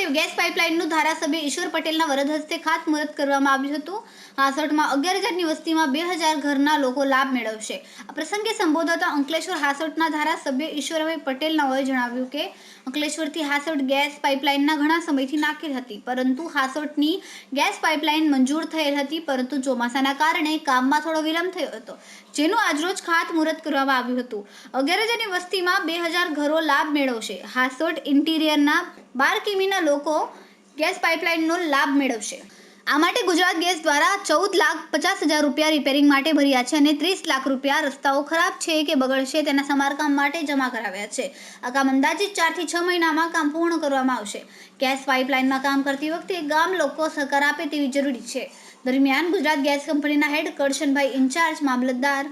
ખાતે ગેસ પાઇપલાઇનનું ધારાસભ્ય ઈશ્વર પટેલના વરદ હસ્તે ખાતમુહૂર્ત કરવામાં આવ્યું હતું. હાસોટમાં અગિયાર હજારની વસ્તીમાં બે હજાર ઘરના લોકો લાભ મેળવશે. આ પ્રસંગે સંબોધતા અંકલેશ્વર હાસોટના ધારાસભ્ય ઈશ્વરભાઈ પટેલનાઓએ જણાવ્યું કે, અંકલેશ્વરથી હાસોટ ગેસ પાઇપલાઇનના ઘણા સમયથી નાખેલ હતી, પરંતુ હાસોટની ગેસ પાઇપલાઇન મંજૂર થયેલ હતી, પરંતુ ચોમાસાના કારણે કામમાં થોડો વિલંબ થયો હતો, જેનું આજરોજ ખાતમુહૂર્ત કરવામાં આવ્યું હતું. અગિયાર હજારની વસ્તીમાં બે હજાર ઘરો લાભ મેળવશે. હાસોટ ઇન્ટિરિયરના બાર કિમીના લોકો ગેસ પાઇપલાઇનનો લાભ મેળવશે. આ માટે ગુજરાત ગેસ દ્વારા ચૌદ લાખ પચાસ હજાર રૂપિયા રિપેરિંગ માટે ભર્યા છે અને ત્રીસ લાખ રૂપિયા રસ્તાઓ ખરાબ છે કે બગડશે તેના સમારકામ માટે જમા કરાવ્યા છે. આ કામ અંદાજિત ચારથી છ મહિનામાં કામ પૂર્ણ કરવામાં આવશે. ગેસ પાઇપલાઇનમાં કામ કરતી વખતે ગામ લોકો સહકાર આપે તેવી જરૂરી છે. દરમિયાન ગુજરાત ગેસ કંપનીના હેડ કરશનભાઈ ઇન્ચાર્જ મામલતદાર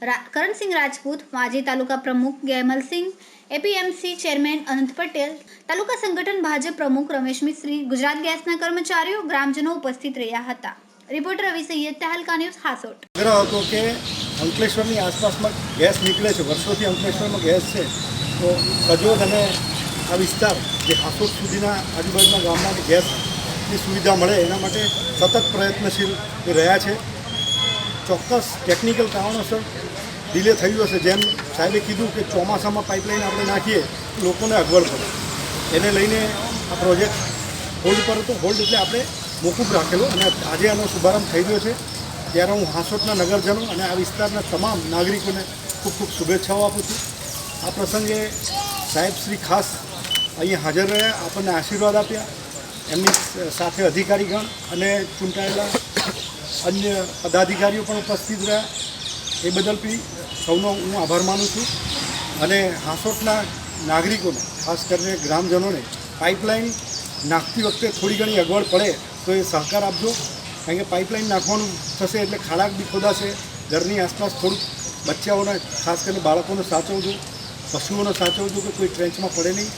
કરણસિંહ રાજપૂત, માજી તાલુકા પ્રમુખ ગેમલસિંહ એપીએમસી ચેરમેન અનંત પટેલ, તાલુકા સંગઠન ભાજપ પ્રમુખ રમેશ મિસ્ત્રી, ગુજરાત ગેસના કર્મચારીઓ, ગ્રામજનો ઉપસ્થિત રહ્યા હતા. Reporter Ravi Saiyed, Tehelka news Hasot. હતો કે અંકલેશ્વરની આસપાસમાં ગેસ નીકળે છે, વર્ષોથી અંકલેશ્વરમાં ગેસ છે. તો સજોદ અને આ વિસ્તાર જે હાસોટ સુધીના આજુબાજુના ગામમાં ગેસની સુવિધા મળે, એના માટે સતત પ્રયત્નશીલ રહ્યા છે. ચોક્કસ ટેકનિકલ કારણોસર ડિલે થયું હશે. જેમ સાહેબે કીધું કે ચોમાસામાં પાઇપલાઇન આપણે નાખીએ, લોકોને અગવડ પડે. એને લઈને આ પ્રોજેક્ટ હોલ્ડ પર હતો. હોલ્ડ એટલે આપણે મોકૂફ રાખેલો. અને આજે આનો શુભારંભ થઈ ગયો છે. ત્યારે હું હાંસોટના નગરજનો અને આ વિસ્તારના તમામ નાગરિકોને ખૂબ ખૂબ શુભેચ્છાઓ આપું છું. આ પ્રસંગે સાહેબ શ્રી ખાસ અહીંયા હાજર રહ્યા, આપણને આશીર્વાદ આપ્યા. એમની સાથે અધિકારીગણ અને ચૂંટાયેલા અન્ય પદાધિકારીઓ પણ ઉપસ્થિત રહ્યા. એ બદલ બી સૌનો હું આભાર માનું છું. અને હાંસોટના નાગરિકોને, ખાસ કરીને ગ્રામજનોને, પાઇપલાઇન નાખતી વખતે થોડી ઘણી અગવડ પડે તો એ સહકાર આપજો. કારણ કે પાઇપલાઇન નાખવાનું થશે એટલે ખાડાક બી ખોદાશે. ઘરની આસપાસ થોડુંક બચ્ચાઓને, ખાસ કરીને બાળકોને સાચવજો. પશુઓને સાચવજો કે કોઈ ટ્રેન્ચમાં પડે નહીં.